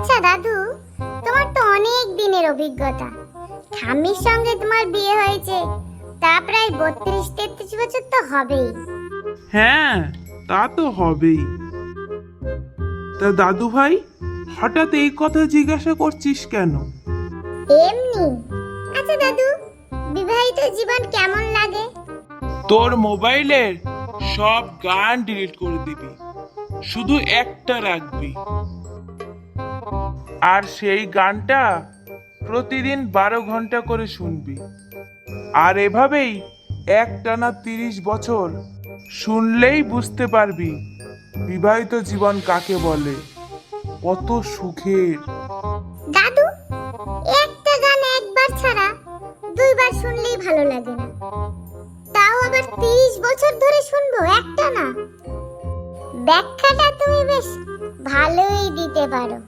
আচ্ছা দাদু তোমার তো অনেক দিনের অভিজ্ঞতা। ঠাম্মির সঙ্গে তোমার বিয়ে হয়েছে তা প্রায় বত্রিশ তেত্রিশ বছর তো হবেই। হ্যাঁ তা তো হবেই। তা দাদু ভাই হঠাৎ এই কথা জিজ্ঞাসা করছিস কেন? এমনি। আচ্ছা দাদু বিবাহিত জীবন কেমন লাগে? তোর মোবাইলের সব গান ডিলিট করে দিবি। শুধু একটা রাখবি। আর সেই গানটা প্রতিদিন বারো ঘণ্টা করে শুনবি। আর এভাবেই একটানা তিরিশ বছর শুনলেই বুঝতে পারবি বিবাহিত জীবন কাকে বলে, কত সুখের। দাদু, একটা গান একবার ছাড়া দুইবার শুনলেই ভালো লাগে না। তাও আবার তিরিশ বছর ধরে শুনব একটা না ব্যাখ্যাটা তুমি বেশ ভালোই দিতে পারো।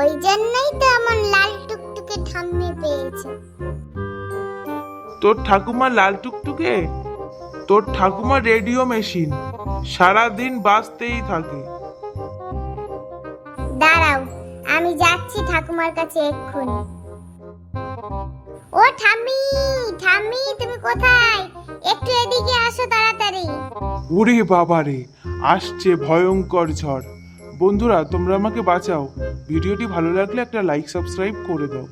ওই জন্যই তো এমন লাল টুকটুকে ঠাম্মি পেয়েছ। তোর ঠাকুমা লাল টুকটুকে? তোর ঠাকুমা রেডিও মেশিন সারাদিন বাজতেই থাকে। দাঁড়াও আমি যাচ্ছি ঠাকুমার কাছে এক্ষুনি। ও ঠাম্মি ঠাম্মি তুমি কোথায়? একটু এদিকে আসো তাড়াতাড়ি। ওরে বাবারে আসছে ভয়ঙ্কর ঝড়। বন্ধুরা তোমরা আমাকে বাঁচাও। ভিডিওটি ভালো লাগলে একটা লাইক সাবস্ক্রাইব করে দাও।